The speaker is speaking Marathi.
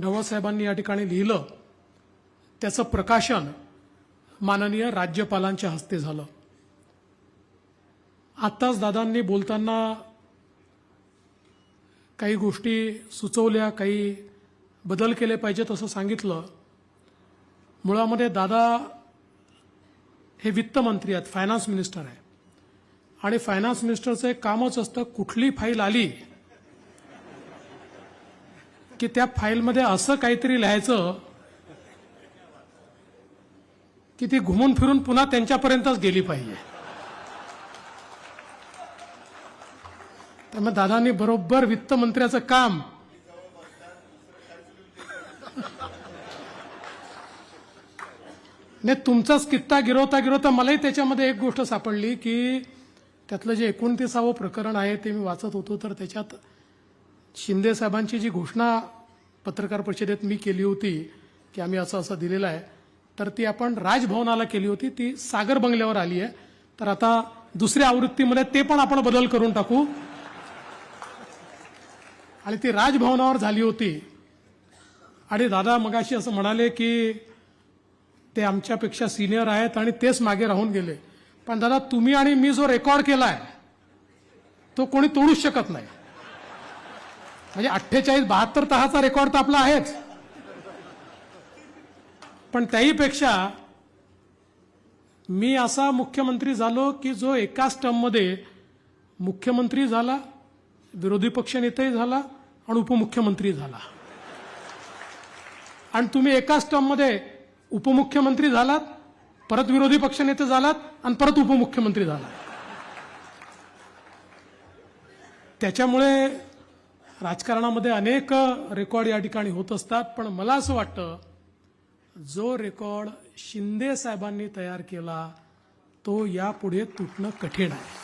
ढवळसाहेबांनी या ठिकाणी लिहिलं त्याचं प्रकाशन माननीय राज्यपालांच्या हस्ते झालं. आत्ताच दादांनी बोलताना काही गोष्टी सुचवल्या काही बदल केले पाहिजेत असं सांगितलं. मुळामध्ये दादा हे वित्तमंत्री आहेत फायनान्स मिनिस्टर आहे. आणि फायनान्स मिनिस्टरचं एक कामच असतं कुठली फाईल आली की त्या फाईलमध्ये असं काहीतरी लिहायचं की ती घुमून फिरून पुन्हा त्यांच्यापर्यंतच गेली पाहिजे. त्यामुळे दादांनी बरोबर वित्तमंत्र्याचं काम नाही तुमचाच कित्ता गिरवता गिरवता मलाही त्याच्यामध्ये एक गोष्ट सापडली की त्यातलं जे एकोणतीसावं प्रकरण आहे ते मी वाचत होतो तर त्याच्यात शिंदे साहेबांची जी घोषणा पत्रकार परिषदेत मी केली होती की आम्ही असं असं दिलेलं आहे तर ती आपण राजभवनाला केली होती ती सागर बंगल्यावर आली आहे. तर आता दुसऱ्या आवृत्तीमध्ये ते पण आपण बदल करून टाकू. आणि ती राजभवनावर झाली होती. आणि दादा मगाशी असं म्हणाले की ते आमच्यापेक्षा सिनियर आहेत आणि तेच मागे राहून गेले. पण दादा तुम्ही आणि मी जो रेकॉर्ड केलाय तो कोणी तोडूच शकत नाही. म्हणजे अठ्ठेचाळीस बहात्तर तहाचा रेकॉर्ड तर आपला आहेच. पण त्याहीपेक्षा मी असा मुख्यमंत्री झालो की जो एकाच टर्ममध्ये मुख्यमंत्री झाला विरोधी पक्षनेताही झाला आणि उपमुख्यमंत्री झाला. आणि तुम्ही एकाच टर्ममध्ये उपमुख्यमंत्री झालात परत विरोधी पक्षनेते झालात आणि परत उपमुख्यमंत्री झालात. त्याच्यामुळे राजकारणामध्ये अनेक रेकॉर्ड या ठिकाणी होत असतात. पण मला असं वाटतं जो रेकॉर्ड शिंदे साहेबांनी तयार केला तो यापुढे तुटणं कठीण आहे.